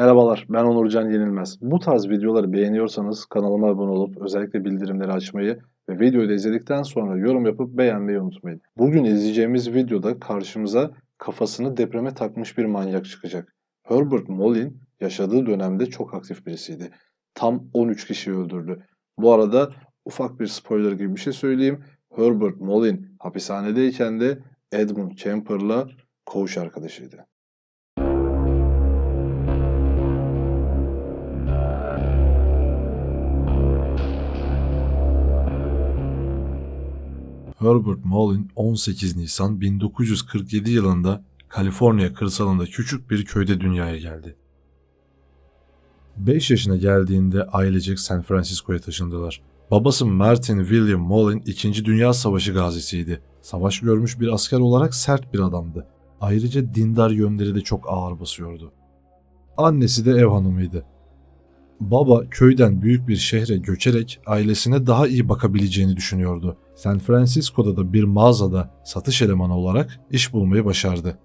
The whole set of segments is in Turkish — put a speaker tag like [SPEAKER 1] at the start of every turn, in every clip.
[SPEAKER 1] Merhabalar, ben Onurcan Yenilmez. Bu tarz videoları beğeniyorsanız kanalıma abone olup özellikle bildirimleri açmayı ve videoyu da izledikten sonra yorum yapıp beğenmeyi unutmayın. Bugün izleyeceğimiz videoda karşımıza kafasını depreme takmış bir manyak çıkacak. Herbert Mullin yaşadığı dönemde çok aktif birisiydi. Tam 13 kişi öldürdü. Bu arada ufak bir spoiler gibi bir şey söyleyeyim. Herbert Mullin hapishanedeyken de Edmund Kemper'la koğuş arkadaşıydı. Herbert Mullin 18 Nisan 1947 yılında Kaliforniya kırsalında küçük bir köyde dünyaya geldi. 5 yaşına geldiğinde ailecek San Francisco'ya taşındılar. Babası Martin William Mullin 2. Dünya Savaşı gazisiydi. Savaş görmüş bir asker olarak sert bir adamdı. Ayrıca dindar yönleri de çok ağır basıyordu. Annesi de ev hanımıydı. Baba köyden büyük bir şehre göçerek ailesine daha iyi bakabileceğini düşünüyordu. San Francisco'da da bir mağazada satış elemanı olarak iş bulmayı başardı.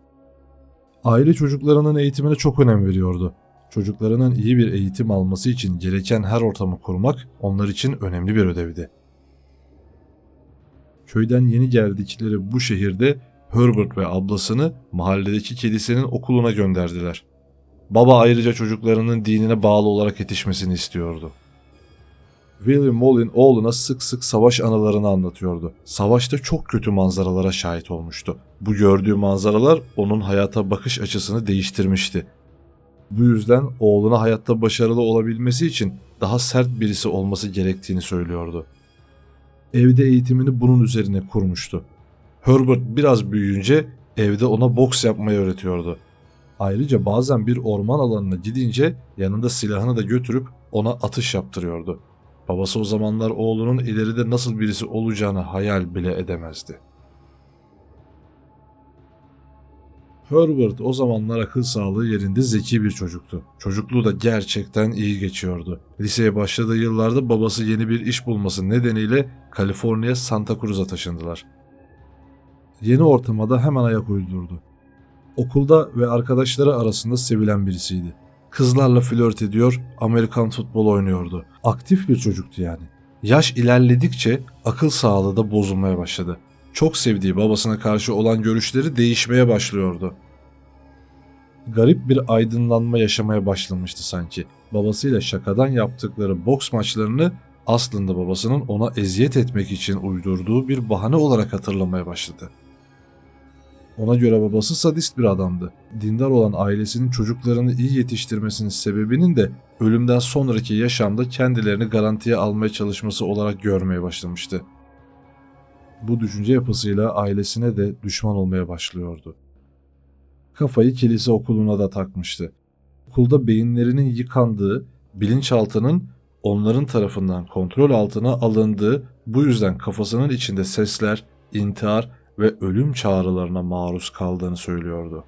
[SPEAKER 1] Aile çocuklarının eğitimine çok önem veriyordu. Çocuklarının iyi bir eğitim alması için gereken her ortamı kurmak onlar için önemli bir ödevdi. Köyden yeni geldikleri bu şehirde Herbert ve ablasını mahalledeki kilisenin okuluna gönderdiler. Baba ayrıca çocuklarının dinine bağlı olarak yetişmesini istiyordu. William Mullin oğluna sık sık savaş anılarını anlatıyordu. Savaşta çok kötü manzaralara şahit olmuştu. Bu gördüğü manzaralar onun hayata bakış açısını değiştirmişti. Bu yüzden oğluna hayatta başarılı olabilmesi için daha sert birisi olması gerektiğini söylüyordu. Evde eğitimini bunun üzerine kurmuştu. Herbert biraz büyüyünce evde ona boks yapmayı öğretiyordu. Ayrıca bazen bir orman alanına gidince yanında silahını da götürüp ona atış yaptırıyordu. Babası o zamanlar oğlunun ileride nasıl birisi olacağını hayal bile edemezdi. Herbert o zamanlar akıl sağlığı yerinde zeki bir çocuktu. Çocukluğu da gerçekten iyi geçiyordu. Liseye başladığı yıllarda babası yeni bir iş bulması nedeniyle Kaliforniya Santa Cruz'a taşındılar. Yeni ortama da hemen ayak uydurdu. Okulda ve arkadaşları arasında sevilen birisiydi. Kızlarla flört ediyor, Amerikan futbol oynuyordu. Aktif bir çocuktu yani. Yaş ilerledikçe akıl sağlığı da bozulmaya başladı. Çok sevdiği babasına karşı olan görüşleri değişmeye başlıyordu. Garip bir aydınlanma yaşamaya başlamıştı sanki. Babasıyla şakadan yaptıkları boks maçlarını aslında babasının ona eziyet etmek için uydurduğu bir bahane olarak hatırlamaya başladı. Ona göre babası sadist bir adamdı. Dindar olan ailesinin çocuklarını iyi yetiştirmesinin sebebinin de ölümden sonraki yaşamda kendilerini garantiye almaya çalışması olarak görmeye başlamıştı. Bu düşünce yapısıyla ailesine de düşman olmaya başlıyordu. Kafayı kilise okuluna da takmıştı. Okulda beyinlerinin yıkandığı, bilinçaltının onların tarafından kontrol altına alındığı, bu yüzden kafasının içinde sesler, intihar ve ölüm çağrılarına maruz kaldığını söylüyordu.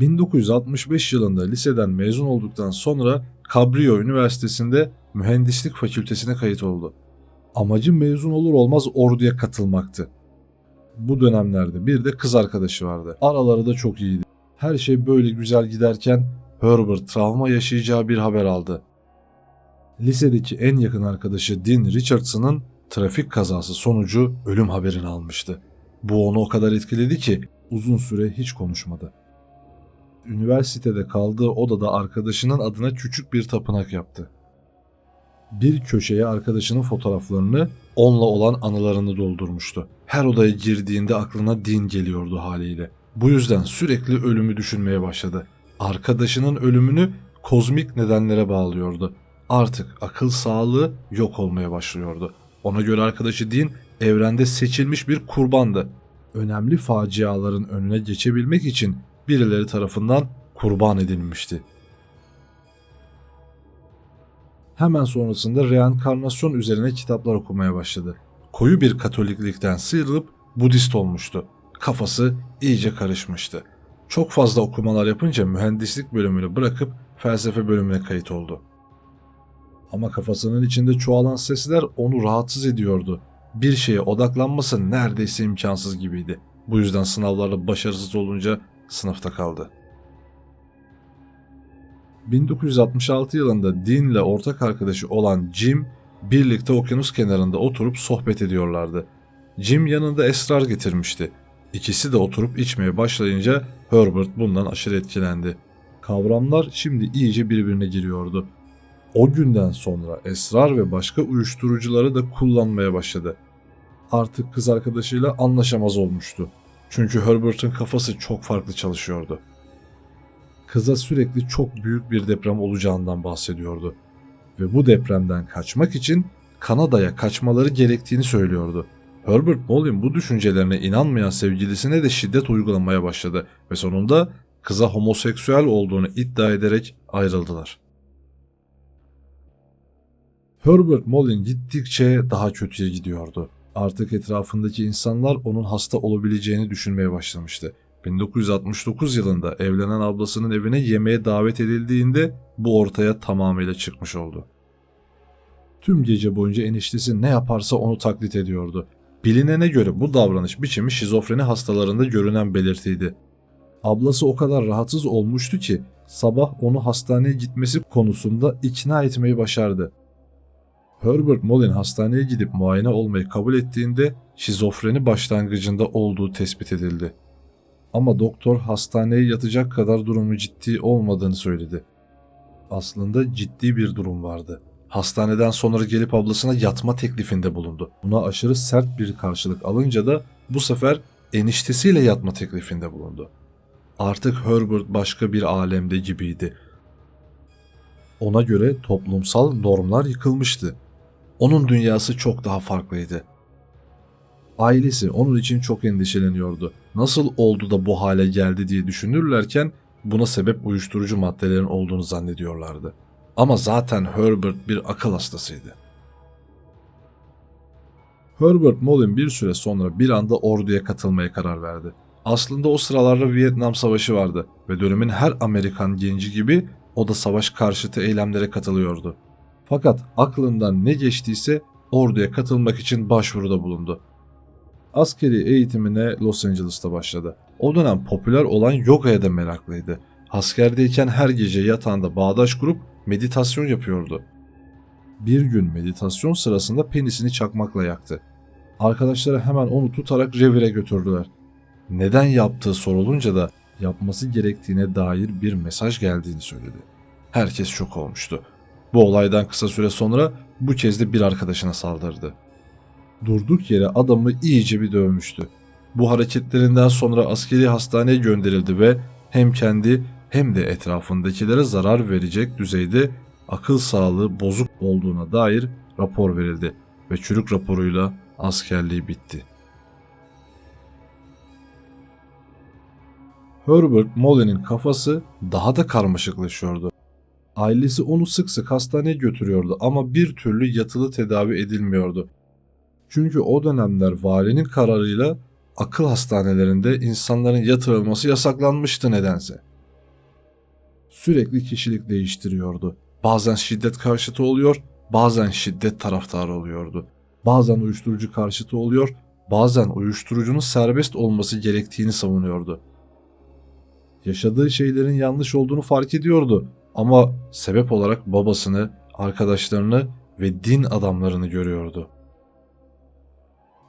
[SPEAKER 1] 1965 yılında liseden mezun olduktan sonra Cabrillo Üniversitesi'nde mühendislik fakültesine kayıt oldu. Amacı mezun olur olmaz orduya katılmaktı. Bu dönemlerde bir de kız arkadaşı vardı. Araları da çok iyiydi. Her şey böyle güzel giderken Herbert travma yaşayacağı bir haber aldı. Lisedeki en yakın arkadaşı Dean Richardson'ın trafik kazası sonucu ölüm haberini almıştı. Bu onu o kadar etkiledi ki uzun süre hiç konuşmadı. Üniversitede kaldığı odada arkadaşının adına küçük bir tapınak yaptı. Bir köşeye arkadaşının fotoğraflarını, onunla olan anılarını doldurmuştu. Her odaya girdiğinde aklına din geliyordu haliyle. Bu yüzden sürekli ölümü düşünmeye başladı. Arkadaşının ölümünü kozmik nedenlere bağlıyordu. Artık akıl sağlığı yok olmaya başlıyordu. Ona göre arkadaşı din evrende seçilmiş bir kurbandı. Önemli faciaların önüne geçebilmek için birileri tarafından kurban edilmişti. Hemen sonrasında reenkarnasyon üzerine kitaplar okumaya başladı. Koyu bir katoliklikten sıyrılıp Budist olmuştu. Kafası iyice karışmıştı. Çok fazla okumalar yapınca mühendislik bölümünü bırakıp felsefe bölümüne kayıt oldu. Ama kafasının içinde çoğalan sesler onu rahatsız ediyordu. Bir şeye odaklanması neredeyse imkansız gibiydi. Bu yüzden sınavlarda başarısız olunca sınıfta kaldı. 1966 yılında Dean'le ortak arkadaşı olan Jim birlikte okyanus kenarında oturup sohbet ediyorlardı. Jim yanında esrar getirmişti. İkisi de oturup içmeye başlayınca Herbert bundan aşırı etkilendi. Kavramlar şimdi iyice birbirine giriyordu. O günden sonra esrar ve başka uyuşturucuları da kullanmaya başladı. Artık kız arkadaşıyla anlaşamaz olmuştu. Çünkü Herbert'ın kafası çok farklı çalışıyordu. Kıza sürekli çok büyük bir deprem olacağından bahsediyordu. Ve bu depremden kaçmak için Kanada'ya kaçmaları gerektiğini söylüyordu. Herbert Mullin bu düşüncelerine inanmayan sevgilisine de şiddet uygulamaya başladı ve sonunda kıza homoseksüel olduğunu iddia ederek ayrıldılar. Herbert Mullin gittikçe daha kötüye gidiyordu. Artık etrafındaki insanlar onun hasta olabileceğini düşünmeye başlamıştı. 1969 yılında evlenen ablasının evine yemeğe davet edildiğinde bu ortaya tamamıyla çıkmış oldu. Tüm gece boyunca eniştesi ne yaparsa onu taklit ediyordu. Bilinene göre bu davranış biçimi şizofreni hastalarında görünen belirtiydi. Ablası o kadar rahatsız olmuştu ki sabah onu hastaneye gitmesi konusunda ikna etmeyi başardı. Herbert Mullin hastaneye gidip muayene olmayı kabul ettiğinde şizofreni başlangıcında olduğu tespit edildi. Ama doktor hastaneye yatacak kadar durumu ciddi olmadığını söyledi. Aslında ciddi bir durum vardı. Hastaneden sonra gelip ablasına yatma teklifinde bulundu. Buna aşırı sert bir karşılık alınca da bu sefer eniştesiyle yatma teklifinde bulundu. Artık Herbert başka bir alemde gibiydi. Ona göre toplumsal normlar yıkılmıştı. Onun dünyası çok daha farklıydı. Ailesi onun için çok endişeleniyordu. Nasıl oldu da bu hale geldi diye düşünürlerken buna sebep uyuşturucu maddelerin olduğunu zannediyorlardı. Ama zaten Herbert bir akıl hastasıydı. Herbert Mullin bir süre sonra bir anda orduya katılmaya karar verdi. Aslında o sıralarda Vietnam Savaşı vardı ve dönemin her Amerikan genci gibi o da savaş karşıtı eylemlere katılıyordu. Fakat aklından ne geçtiyse orduya katılmak için başvuruda bulundu. Askeri eğitimine Los Angeles'ta başladı. O dönem popüler olan yogaya da meraklıydı. Askerdeyken her gece yatağında bağdaş kurup meditasyon yapıyordu. Bir gün meditasyon sırasında penisini çakmakla yaktı. Arkadaşları hemen onu tutarak revire götürdüler. Neden yaptığı sorulunca da yapması gerektiğine dair bir mesaj geldiğini söyledi. Herkes şok olmuştu. Bu olaydan kısa süre sonra bu kez de bir arkadaşına saldırdı. Durduk yere adamı iyice bir dövmüştü. Bu hareketlerinden sonra askeri hastaneye gönderildi ve hem kendi hem de etrafındakilere zarar verecek düzeyde akıl sağlığı bozuk olduğuna dair rapor verildi ve çürük raporuyla askerliği bitti. Herbert Molly'nin kafası daha da karmaşıklaşıyordu. Ailesi onu sık sık hastaneye götürüyordu ama bir türlü yatılı tedavi edilmiyordu. Çünkü o dönemler valinin kararıyla akıl hastanelerinde insanların yatırılması yasaklanmıştı nedense. Sürekli kişilik değiştiriyordu. Bazen şiddet karşıtı oluyor, bazen şiddet taraftarı oluyordu. Bazen uyuşturucu karşıtı oluyor, bazen uyuşturucunun serbest olması gerektiğini savunuyordu. Yaşadığı şeylerin yanlış olduğunu fark ediyordu ama sebep olarak babasını, arkadaşlarını ve din adamlarını görüyordu.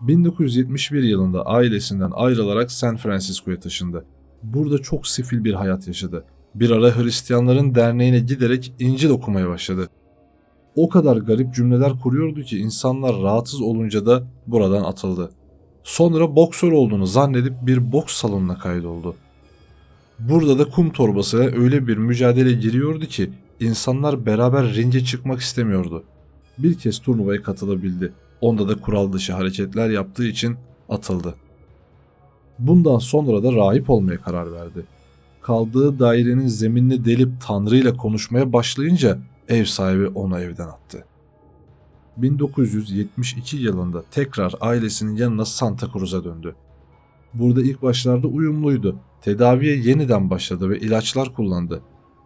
[SPEAKER 1] 1971 yılında ailesinden ayrılarak San Francisco'ya taşındı. Burada çok sefil bir hayat yaşadı. Bir ara Hristiyanların derneğine giderek İncil okumaya başladı. O kadar garip cümleler kuruyordu ki insanlar rahatsız olunca da buradan atıldı. Sonra boksör olduğunu zannedip bir boks salonuna kaydoldu. Burada da kum torbasıyla öyle bir mücadele giriyordu ki insanlar beraber ringe çıkmak istemiyordu. Bir kez turnuvaya katılabildi. Onda da kural dışı hareketler yaptığı için atıldı. Bundan sonra da rahip olmaya karar verdi. Kaldığı dairenin zeminini delip Tanrı ile konuşmaya başlayınca ev sahibi onu evden attı. 1972 yılında tekrar ailesinin yanına Santa Cruz'a döndü. Burada ilk başlarda uyumluydu. Tedaviye yeniden başladı ve ilaçlar kullandı.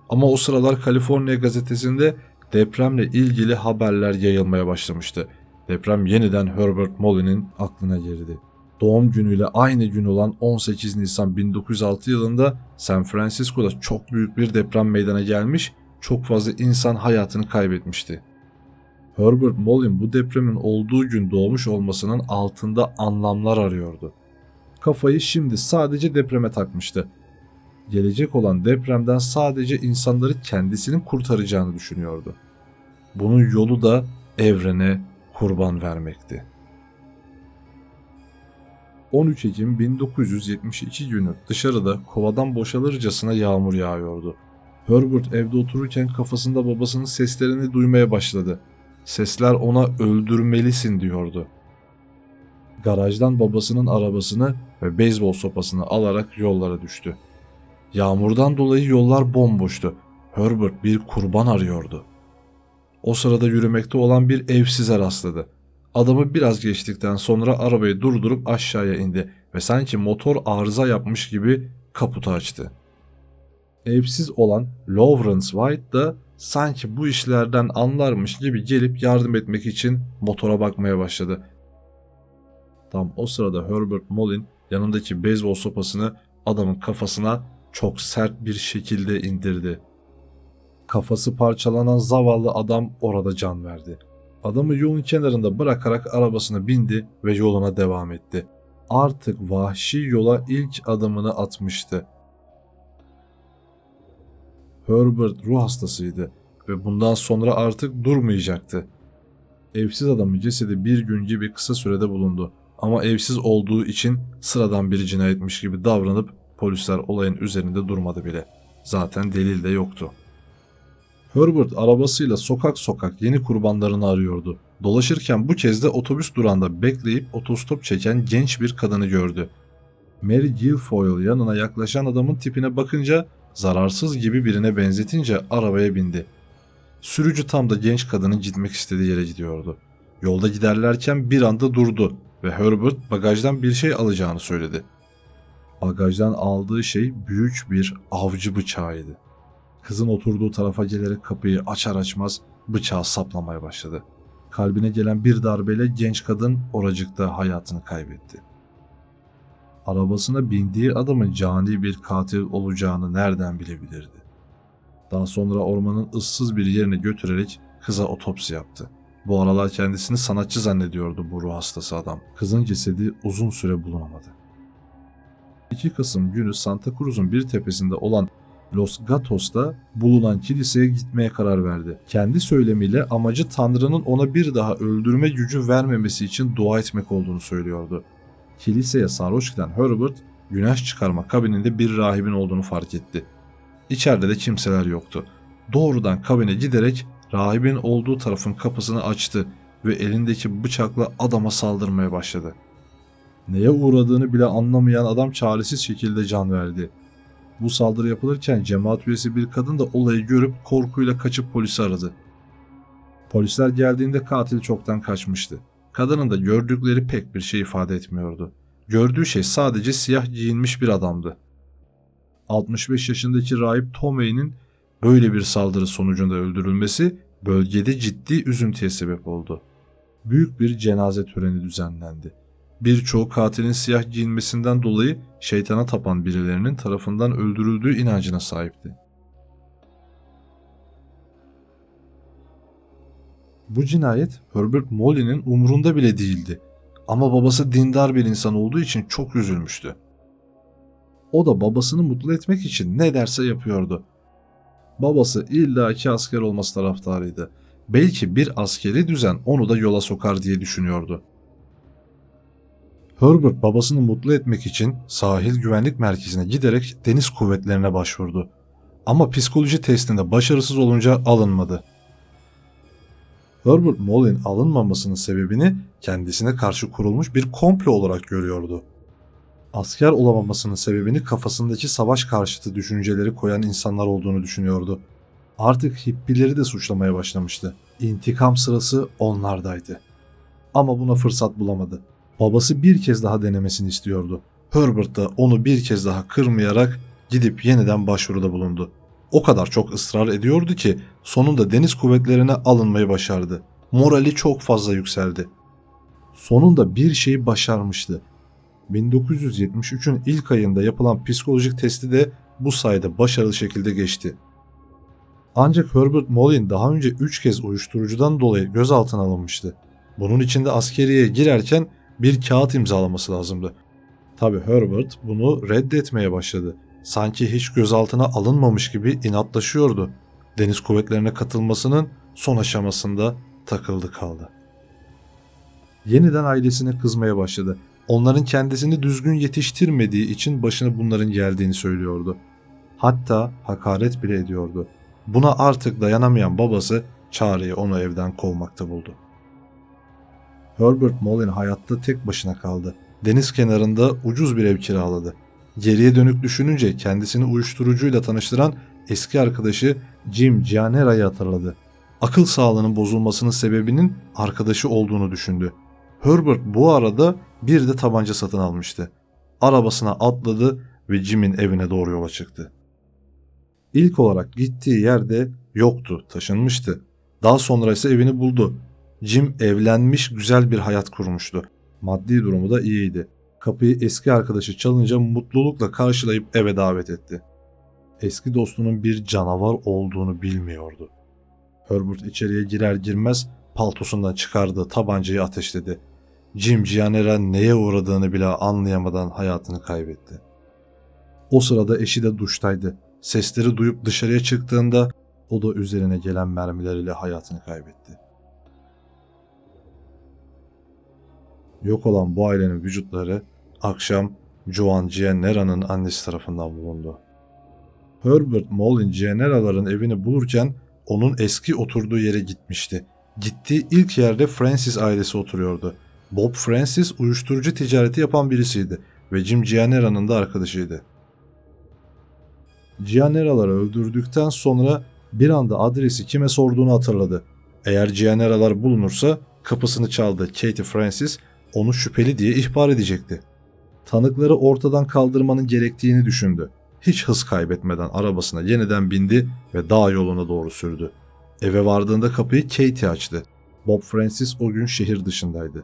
[SPEAKER 1] Ama o sıralar Kaliforniya gazetesinde depremle ilgili haberler yayılmaya başlamıştı. Deprem yeniden Herbert Molly'nin aklına girdi. Doğum günüyle aynı gün olan 18 Nisan 1906 yılında San Francisco'da çok büyük bir deprem meydana gelmiş çok fazla insan hayatını kaybetmişti. Herbert Mullin bu depremin olduğu gün doğmuş olmasının altında anlamlar arıyordu. Kafayı şimdi sadece depreme takmıştı. Gelecek olan depremden sadece insanları kendisinin kurtaracağını düşünüyordu. Bunun yolu da evrene kurban vermekti. 13 Ekim 1972 günü dışarıda kovadan boşalırcasına yağmur yağıyordu. Herbert evde otururken kafasında babasının seslerini duymaya başladı. Sesler ona öldürmelisin diyordu. Garajdan babasının arabasını ve beyzbol sopasını alarak yollara düştü. Yağmurdan dolayı yollar bomboştu. Herbert bir kurban arıyordu. O sırada yürümekte olan bir evsize rastladı. Adamı biraz geçtikten sonra arabayı durdurup aşağıya indi ve sanki motor arıza yapmış gibi kaputu açtı. Evsiz olan Lawrence White da sanki bu işlerden anlarmış gibi gelip yardım etmek için motora bakmaya başladı. Tam o sırada Herbert Mullin yanındaki beyzbol sopasını adamın kafasına çok sert bir şekilde indirdi. Kafası parçalanan zavallı adam orada can verdi. Adamı yolun kenarında bırakarak arabasına bindi ve yoluna devam etti. Artık vahşi yola ilk adımını atmıştı. Herbert ruh hastasıydı ve bundan sonra artık durmayacaktı. Evsiz adamın cesedi bir gün gibi kısa sürede bulundu ama evsiz olduğu için sıradan bir cinayetmiş gibi davranıp polisler olayın üzerinde durmadı bile. Zaten delil de yoktu. Herbert arabasıyla sokak sokak yeni kurbanlarını arıyordu. Dolaşırken bu kez de otobüs durağında bekleyip otostop çeken genç bir kadını gördü. Mary Guilfoyle yanına yaklaşan adamın tipine bakınca zararsız gibi birine benzetince arabaya bindi. Sürücü tam da genç kadının gitmek istediği yere gidiyordu. Yolda giderlerken bir anda durdu ve Herbert bagajdan bir şey alacağını söyledi. Bagajdan aldığı şey büyük bir avcı bıçağıydı. Kızın oturduğu tarafa gelerek kapıyı açar açmaz bıçağı saplamaya başladı. Kalbine gelen bir darbeyle genç kadın oracıkta hayatını kaybetti. Arabasına bindiği adamın cani bir katil olacağını nereden bilebilirdi? Daha sonra ormanın ıssız bir yerine götürerek kıza otopsi yaptı. Bu aralar kendisini sanatçı zannediyordu bu ruh hastası adam. Kızın cesedi uzun süre bulunamadı. 2 Kasım günü Santa Cruz'un bir tepesinde olan Los Gatos'ta bulunan kiliseye gitmeye karar verdi. Kendi söylemiyle amacı Tanrı'nın ona bir daha öldürme gücü vermemesi için dua etmek olduğunu söylüyordu. Kiliseye sarhoş giden Herbert, güneş çıkarma kabininde bir rahibin olduğunu fark etti. İçeride de kimseler yoktu. Doğrudan kabine giderek rahibin olduğu tarafın kapısını açtı ve elindeki bıçakla adama saldırmaya başladı. Neye uğradığını bile anlamayan adam çaresiz şekilde can verdi. Bu saldırı yapılırken cemaat üyesi bir kadın da olayı görüp korkuyla kaçıp polisi aradı. Polisler geldiğinde katil çoktan kaçmıştı. Kadının da gördükleri pek bir şey ifade etmiyordu. Gördüğü şey sadece siyah giyinmiş bir adamdı. 65 yaşındaki rahip Tomei'nin böyle bir saldırı sonucunda öldürülmesi bölgede ciddi üzüntüye sebep oldu. Büyük bir cenaze töreni düzenlendi. Birçoğu katilin siyah giyinmesinden dolayı şeytana tapan birilerinin tarafından öldürüldüğü inancına sahipti. Bu cinayet Herbert Molly'nin umurunda bile değildi. Ama babası dindar bir insan olduğu için çok üzülmüştü. O da babasını mutlu etmek için ne derse yapıyordu. Babası illaki asker olması taraftarıydı. Belki bir askeri düzen onu da yola sokar diye düşünüyordu. Herbert babasını mutlu etmek için sahil güvenlik merkezine giderek deniz kuvvetlerine başvurdu. Ama psikoloji testinde başarısız olunca alınmadı. Herbert Mullin alınmamasının sebebini kendisine karşı kurulmuş bir komplo olarak görüyordu. Asker olamamasının sebebini kafasındaki savaş karşıtı düşünceleri koyan insanlar olduğunu düşünüyordu. Artık hippileri de suçlamaya başlamıştı. İntikam sırası onlardaydı. Ama buna fırsat bulamadı. Babası bir kez daha denemesini istiyordu. Herbert da onu bir kez daha kırmayarak gidip yeniden başvuruda bulundu. O kadar çok ısrar ediyordu ki sonunda deniz kuvvetlerine alınmayı başardı. Morali çok fazla yükseldi. Sonunda bir şeyi başarmıştı. 1973'ün ilk ayında yapılan psikolojik testi de bu sayede başarılı şekilde geçti. Ancak Herbert Mullin daha önce 3 kez uyuşturucudan dolayı gözaltına alınmıştı. Bunun için de askeriyeye girerken bir kağıt imzalaması lazımdı. Tabi Herbert bunu reddetmeye başladı. Sanki hiç gözaltına alınmamış gibi inatlaşıyordu. Deniz kuvvetlerine katılmasının son aşamasında takıldı kaldı. Yeniden ailesine kızmaya başladı. Onların kendisini düzgün yetiştirmediği için başına bunların geldiğini söylüyordu. Hatta hakaret bile ediyordu. Buna artık dayanamayan babası çareyi onu evden kovmakta buldu. Herbert Mullin hayatta tek başına kaldı. Deniz kenarında ucuz bir ev kiraladı. Geriye dönük düşününce kendisini uyuşturucuyla tanıştıran eski arkadaşı Jim Gianera'yı hatırladı. Akıl sağlığının bozulmasının sebebinin arkadaşı olduğunu düşündü. Herbert bu arada bir de tabanca satın almıştı. Arabasına atladı ve Jim'in evine doğru yola çıktı. İlk olarak gittiği yerde yoktu, taşınmıştı. Daha sonra ise evini buldu. Jim evlenmiş, güzel bir hayat kurmuştu. Maddi durumu da iyiydi. Kapıyı eski arkadaşı çalınca mutlulukla karşılayıp eve davet etti. Eski dostunun bir canavar olduğunu bilmiyordu. Herbert içeriye girer girmez paltosundan çıkardığı tabancayı ateşledi. Jim Gianera neye uğradığını bile anlayamadan hayatını kaybetti. O sırada eşi de duştaydı. Sesleri duyup dışarıya çıktığında o da üzerine gelen mermileriyle hayatını kaybetti. Yok olan bu ailenin vücutları akşam Joan Gianera'nın annesi tarafından bulundu. Herbert Mullin Gianera'ların evini bulurken onun eski oturduğu yere gitmişti. Gittiği ilk yerde Francis ailesi oturuyordu. Bob Francis uyuşturucu ticareti yapan birisiydi ve Jim Gianera'nın da arkadaşıydı. Gianera'ları öldürdükten sonra bir anda adresi kime sorduğunu hatırladı. Eğer Gianera'lar bulunursa kapısını çaldı Katie Francis onu şüpheli diye ihbar edecekti. Tanıkları ortadan kaldırmanın gerektiğini düşündü. Hiç hız kaybetmeden arabasına yeniden bindi ve dağ yoluna doğru sürdü. Eve vardığında kapıyı Katie açtı. Bob Francis o gün şehir dışındaydı.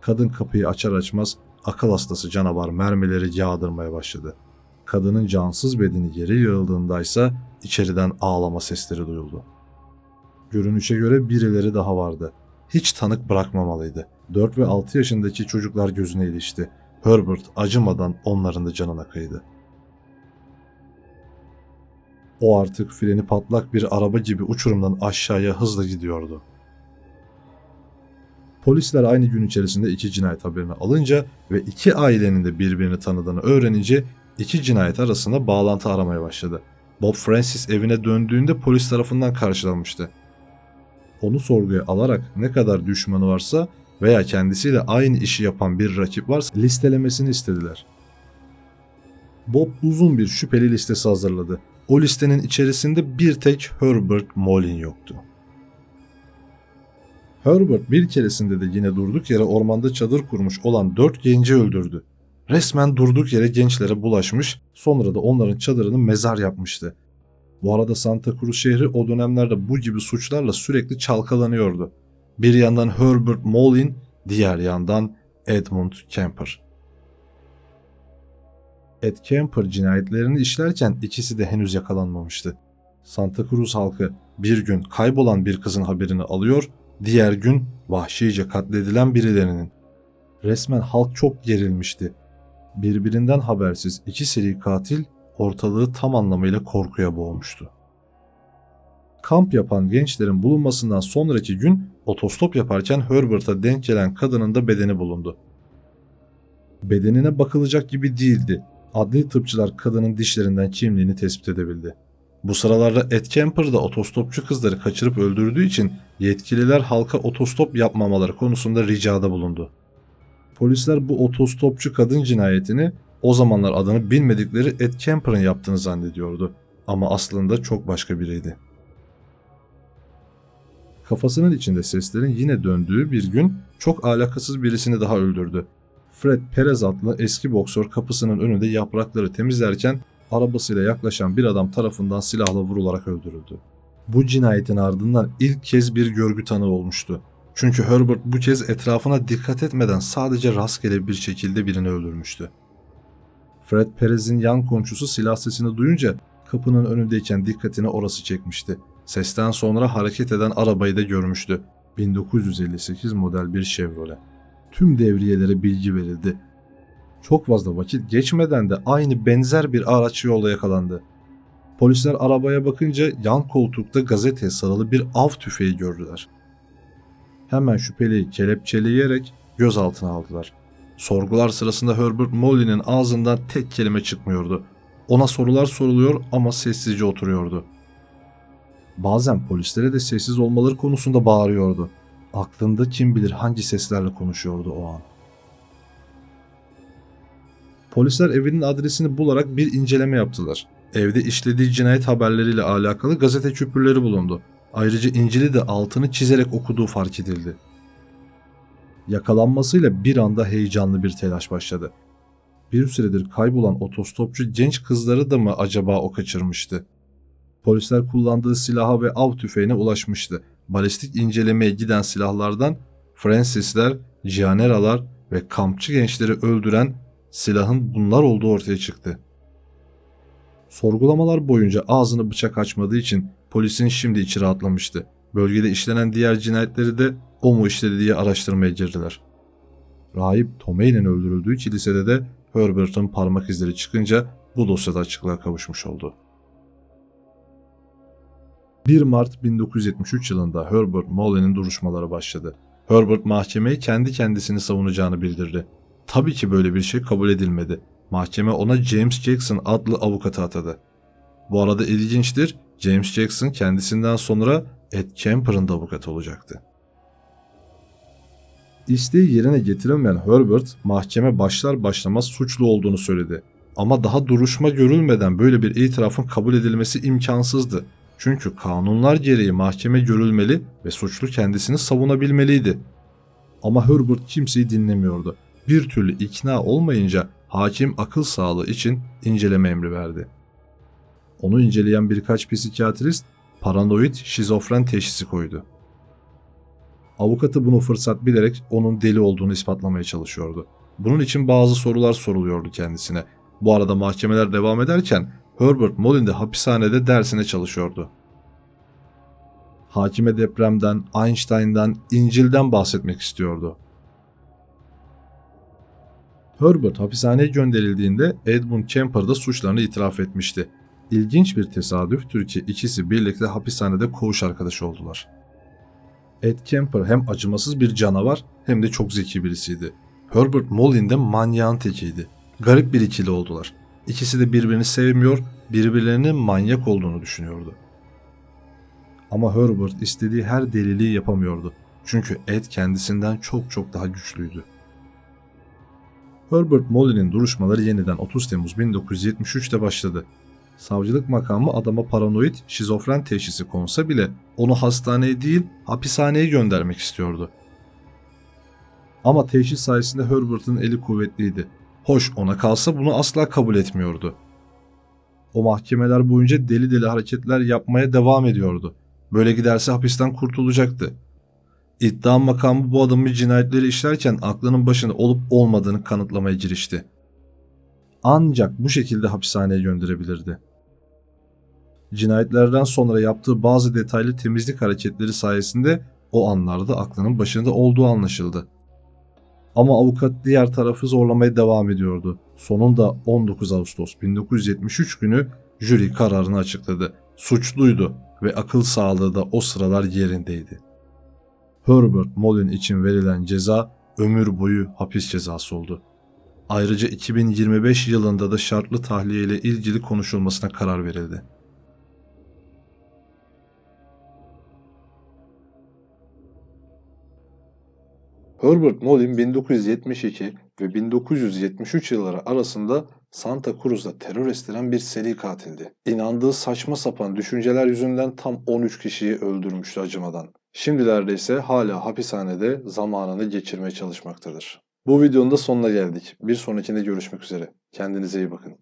[SPEAKER 1] Kadın kapıyı açar açmaz akıl hastası canavar mermileri yağdırmaya başladı. Kadının cansız bedeni yere yığıldığındaysa içeriden ağlama sesleri duyuldu. Görünüşe göre birileri daha vardı. Hiç tanık bırakmamalıydı. 4 ve 6 yaşındaki çocuklar gözüne ilişti. Herbert acımadan onların da canına kıydı. O artık freni patlak bir araba gibi uçurumdan aşağıya hızla gidiyordu. Polisler aynı gün içerisinde iki cinayet haberini alınca ve iki ailenin de birbirini tanıdığını öğrenince iki cinayet arasında bağlantı aramaya başladı. Bob Francis evine döndüğünde polis tarafından karşılanmıştı. Onu sorguya alarak ne kadar düşmanı varsa veya kendisiyle aynı işi yapan bir rakip varsa listelemesini istediler. Bob uzun bir şüpheli listesi hazırladı. O listenin içerisinde bir tek Herbert Mullin yoktu. Herbert bir keresinde de yine durduk yere ormanda çadır kurmuş olan dört genci öldürdü. Resmen durduk yere gençlere bulaşmış, sonra da onların çadırını mezar yapmıştı. Bu arada Santa Cruz şehri o dönemlerde bu gibi suçlarla sürekli çalkalanıyordu. Bir yandan Herbert Mullin, diğer yandan Edmund Kemper. Ed Kemper cinayetlerini işlerken ikisi de henüz yakalanmamıştı. Santa Cruz halkı bir gün kaybolan bir kızın haberini alıyor, diğer gün vahşice katledilen birilerinin. Resmen halk çok gerilmişti. Birbirinden habersiz iki seri katil ortalığı tam anlamıyla korkuya boğmuştu. Kamp yapan gençlerin bulunmasından sonraki gün otostop yaparken Herbert'a denk gelen kadının da bedeni bulundu. Bedenine bakılacak gibi değildi. Adli tıpçılar kadının dişlerinden kimliğini tespit edebildi. Bu sıralarda Ed Kemper da otostopçu kızları kaçırıp öldürdüğü için yetkililer halka otostop yapmamaları konusunda ricada bulundu. Polisler bu otostopçu kadın cinayetini o zamanlar adını bilmedikleri Ed Kemper'ın yaptığını zannediyordu. Ama aslında çok başka biriydi. Kafasının içinde seslerin yine döndüğü bir gün çok alakasız birisini daha öldürdü. Fred Perez adlı eski boksör kapısının önünde yaprakları temizlerken arabasıyla yaklaşan bir adam tarafından silahla vurularak öldürüldü. Bu cinayetin ardından ilk kez bir görgü tanığı olmuştu. Çünkü Herbert bu kez etrafına dikkat etmeden sadece rastgele bir şekilde birini öldürmüştü. Fred Perez'in yan komşusu silah sesini duyunca kapının önündeyken dikkatini orası çekmişti. Sesten sonra hareket eden arabayı da görmüştü. 1958 model bir Chevrolet. Tüm devriyelere bilgi verildi. Çok fazla vakit geçmeden de aynı benzer bir araç yolda yakalandı. Polisler arabaya bakınca yan koltukta gazeteye sarılı bir av tüfeği gördüler. Hemen şüpheliyi kelepçeleyerek gözaltına aldılar. Sorgular sırasında Herbert Molly'nin ağzından tek kelime çıkmıyordu. Ona sorular soruluyor ama sessizce oturuyordu. Bazen polislere de sessiz olmaları konusunda bağırıyordu. Aklında kim bilir hangi seslerle konuşuyordu o an. Polisler evinin adresini bularak bir inceleme yaptılar. Evde işlediği cinayet haberleriyle alakalı gazete küpürleri bulundu. Ayrıca İncil'i de altını çizerek okuduğu fark edildi. Yakalanmasıyla bir anda heyecanlı bir telaş başladı. Bir süredir kaybolan otostopçu genç kızları da mı acaba o kaçırmıştı? Polisler kullandığı silaha ve av tüfeğine ulaşmıştı. Balistik incelemeye giden silahlardan Francisler, Gianeralar ve kampçı gençleri öldüren silahın bunlar olduğu ortaya çıktı. Sorgulamalar boyunca ağzını bıçak açmadığı için polisin şimdi içi rahatlamıştı. Bölgede işlenen diğer cinayetleri de o mu işledi diye araştırmaya girdiler. Rahip Tomey'nin öldürüldüğü kilisede de Herbert'ın parmak izleri çıkınca bu dosyada açıklığa kavuşmuş oldu. 1 Mart 1973 yılında Herbert Molly'nin duruşmaları başladı. Herbert mahkemeye kendi kendisini savunacağını bildirdi. Tabii ki böyle bir şey kabul edilmedi. Mahkeme ona James Jackson adlı avukatı atadı. Bu arada ilginçtir, James Jackson kendisinden sonra Ed Kemper'ın da avukatı olacaktı. İsteği yerine getirilmeyen Herbert mahkeme başlar başlamaz suçlu olduğunu söyledi. Ama daha duruşma görülmeden böyle bir itirafın kabul edilmesi imkansızdı. Çünkü kanunlar gereği mahkeme görülmeli ve suçlu kendisini savunabilmeliydi. Ama Herbert kimseyi dinlemiyordu. Bir türlü ikna olmayınca hakim akıl sağlığı için inceleme emri verdi. Onu inceleyen birkaç psikiyatrist paranoid şizofren teşhisi koydu. Avukatı bunu fırsat bilerek onun deli olduğunu ispatlamaya çalışıyordu. Bunun için bazı sorular soruluyordu kendisine. Bu arada mahkemeler devam ederken Herbert Mullin de hapishanede dersine çalışıyordu. Hakime depremden, Einstein'dan, İncil'den bahsetmek istiyordu. Herbert hapishaneye gönderildiğinde Edmund Kemper da suçlarını itiraf etmişti. İlginç bir tesadüftür ki ikisi birlikte hapishanede koğuş arkadaşı oldular. Ed Kemper hem acımasız bir canavar hem de çok zeki birisiydi. Herbert Mullin de manyağın tekiydi. Garip bir ikili oldular. İkisi de birbirini sevmiyor, birbirlerinin manyak olduğunu düşünüyordu. Ama Herbert istediği her deliliği yapamıyordu. Çünkü Ed kendisinden çok çok daha güçlüydü. Herbert Molly'nin duruşmaları yeniden 30 Temmuz 1973'te başladı. Savcılık makamı adama paranoid, şizofren teşhisi konsa bile onu hastaneye değil hapishaneye göndermek istiyordu. Ama teşhis sayesinde Herbert'ın eli kuvvetliydi. Hoş ona kalsa bunu asla kabul etmiyordu. O mahkemeler boyunca deli deli hareketler yapmaya devam ediyordu. Böyle giderse hapisten kurtulacaktı. İddia makamı bu adamın cinayetleri işlerken aklının başında olup olmadığını kanıtlamaya girişti. Ancak bu şekilde hapishaneye gönderebilirdi. Cinayetlerden sonra yaptığı bazı detaylı temizlik hareketleri sayesinde o anlarda aklının başında olduğu anlaşıldı. Ama avukat diğer tarafı zorlamaya devam ediyordu. Sonunda 19 Ağustos 1973 günü jüri kararını açıkladı. Suçluydu ve akıl sağlığı da o sıralar yerindeydi. Herbert Mullin için verilen ceza ömür boyu hapis cezası oldu. Ayrıca 2025 yılında da şartlı tahliye ile ilgili konuşulmasına karar verildi. Herbert Mullin 1972 ve 1973 yılları arasında Santa Cruz'da terör estiren bir seri katildi. İnandığı saçma sapan düşünceler yüzünden tam 13 kişiyi öldürmüştü acımadan. Şimdilerde ise hala hapishanede zamanını geçirmeye çalışmaktadır. Bu videonun da sonuna geldik. Bir sonrakinde görüşmek üzere. Kendinize iyi bakın.